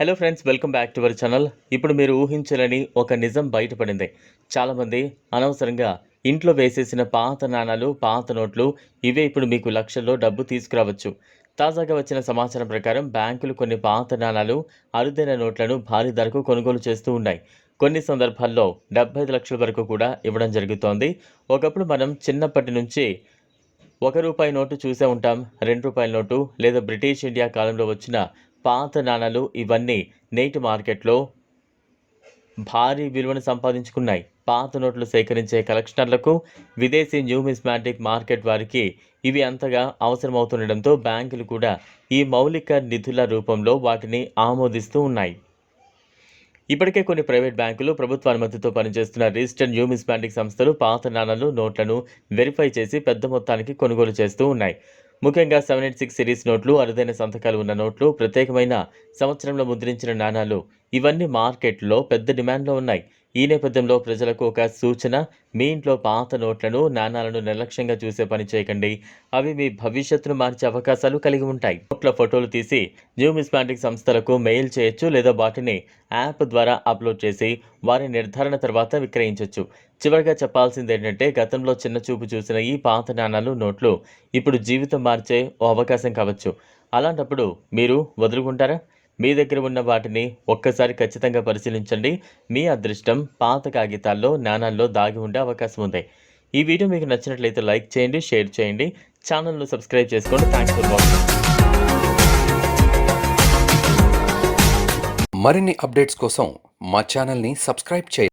Hello friends welcome back to our channel ఇప్పుడు మీరు ఊహించలేని ఒక నిజం బయటపడింది. చాలామంది అనవసరంగా ఇంట్లో వేసేసిన పాత నాణాలు పాత నోట్లు ఇవే ఇప్పుడు మీకు లక్షల్లో డబ్బు తీసుకురావచ్చు. తాజాగా వచ్చిన సమాచారం ప్రకారం బ్యాంకులు కొన్ని పాత నాణాలు అరుదైన నోట్లను భారీ ధరకు కొనుగోలు చేస్తూ ఉన్నాయి. కొన్ని సందర్భాల్లో డెబ్బై ఐదు లక్షల వరకు కూడా ఇవ్వడం జరుగుతోంది. ఒకప్పుడు మనం చిన్నప్పటి నుంచి ఒక రూపాయి నోటు చూసే ఉంటాం రెండు రూపాయల నోటు లేదా బ్రిటిష్ ఇండియా కాలంలో వచ్చిన పాత నాణాలు ఇవన్నీ నేటి మార్కెట్లో భారీ విలువను సంపాదించుకున్నాయి. పాత నోట్లు సేకరించే కలెక్షనర్లకు విదేశీ న్యూమిస్మాటిక్ మార్కెట్ వారికి ఇవి అంతగా అవసరమవుతుండటంతో బ్యాంకులు కూడా ఈ మౌలిక నిధుల రూపంలో వాటిని ఆమోదిస్తూ ఉన్నాయి. ఇప్పటికే కొన్ని ప్రైవేట్ బ్యాంకులు ప్రభుత్వ అనుమతితో పనిచేస్తున్న రిజిస్టర్డ్ న్యూమిస్మాటిక్ సంస్థలు పాత నాణాలు నోట్లను వెరిఫై చేసి పెద్ద మొత్తానికి కొనుగోలు చేస్తూ ఉన్నాయి. ముఖ్యంగా సెవెన్ ఎయిట్ సిక్స్ సిరీస్ నోట్లు అరుదైన సంతకాలు ఉన్న నోట్లు ప్రత్యేకమైన సంవత్సరంలో ముద్రించిన నాణాలు ఇవన్నీ మార్కెట్లో పెద్ద డిమాండ్లో ఉన్నాయి. ఈ నేపథ్యంలో ప్రజలకు ఒక సూచన మీ ఇంట్లో పాత నోట్లను నాణాలను నిర్లక్ష్యంగా చూసే పని చేయకండి. అవి మీ భవిష్యత్తును మార్చే అవకాశాలు కలిగి ఉంటాయి. నోట్ల ఫోటోలు తీసి న్యూమిస్మాటిక్ సంస్థలకు మెయిల్ చేయొచ్చు లేదా వాటిని యాప్ ద్వారా అప్లోడ్ చేసి వారి నిర్ధారణ తర్వాత విక్రయించవచ్చు చివరిగా చెప్పాల్సింది ఏంటంటే గతంలో చిన్న చూపు చూసిన ఈ పాత నాణాలు నోట్లు ఇప్పుడు జీవితం మార్చే ఓ అవకాశం కావచ్చు. అలాంటప్పుడు మీరు వదులుకుంటారా? మీ దగ్గర ఉన్న వాటిని ఒక్కసారి ఖచ్చితంగా పరిశీలించండి. మీ అదృష్టం పాత కాగితాల్లో నాణాల్లో దాగి ఉండే అవకాశం ఉంది. ఈ వీడియో మీకు నచ్చినట్లయితే లైక్ చేయండి షేర్ చేయండి. ఛానల్ను సబ్స్క్రైబ్ చేసుకోండి. Thanks for watching. మరిన్ని అప్డేట్స్ కోసం మా ఛానల్ని సబ్స్క్రైబ్ చేయండి.